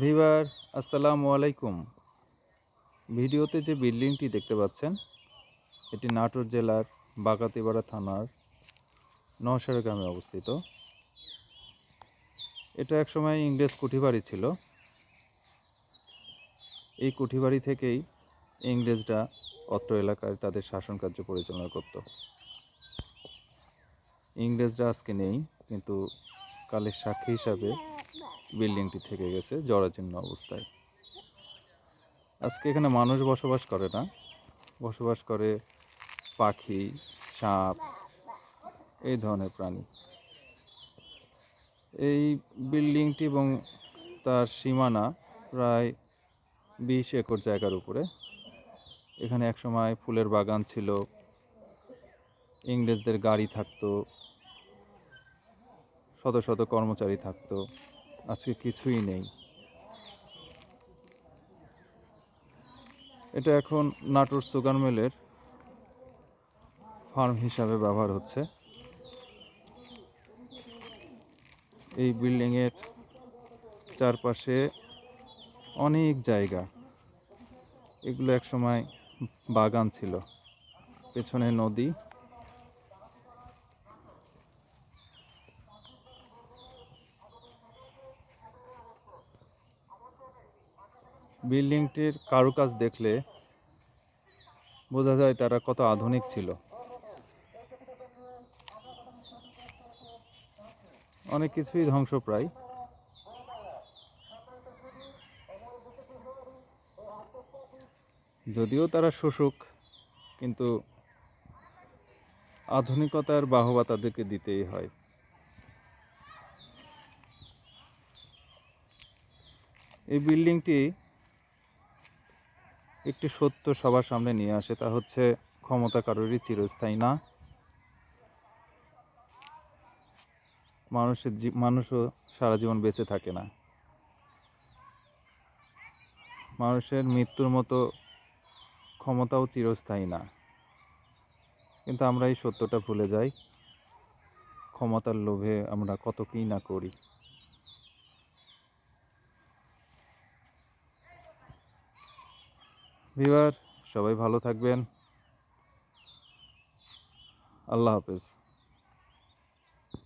ভিভার, আসসালামু আলাইকুম। ভিডিওতে যে বিল্ডিংটি দেখতে পাচ্ছেন, এটি নাটোর জেলার বাগাতিপাড়া থানার নশার গ্রামে অবস্থিত। এটা একসময় ইংরেজ কুঠিবাড়ি ছিল। এই কুঠিবাড়ি থেকেই ইংরেজরা অত্র এলাকায় তাদের শাসন কার্য পরিচালনা করত। ইংরেজরা আজকে নেই, কিন্তু কালের সাক্ষী হিসাবে বিল্ডিংটি থেকে গেছে জরাজীর্ণ অবস্থায়। আজকে এখানে মানুষ বসবাস করে না। বসবাস করে পাখি, সাপ, এই ধরনের প্রাণী। এই বিল্ডিংটি এবং তার সীমানা প্রায় বিশ একর জায়গার উপরে। এখানে একসময় ফুলের বাগান ছিল। ইংরেজদের গাড়ি থাকতো। শত শত কর্মচারী থাকতো। আজকে কিছুই নেই। এটা এখন নাটোর সুগার মিলের ফার্ম হিসাবে ব্যবহার হচ্ছে। এই বিল্ডিংয়ের চারপাশে অনেক জায়গা। এগুলো একসময় বাগান ছিল। পেছনে নদী। বিল্ডিংটির কারুকাজ দেখলে বোঝা যায় তারা কত আধুনিক ছিল। অনেক কিছুই ধ্বংসপ্রায়। যদিও তারা শোষক, কিন্তু আধুনিকতার বাহবা তাদেরকে দিতেই হয়। এই বিল্ডিংটি একটি সত্য সবার সামনে নিয়ে আসে, তা হচ্ছে ক্ষমতা কারোরই চিরস্থায়ী না। মানুষের মানুষও সারা জীবন বেঁচে থাকে না। মানুষের মৃত্যুর মতো ক্ষমতাও চিরস্থায়ী না। কিন্তু আমরা এই সত্যটা ভুলে যাই। ক্ষমতার লোভে আমরা কত কী না করি। ভিভার সবাই ভালো থাকবেন। আল্লাহ হাফেজ।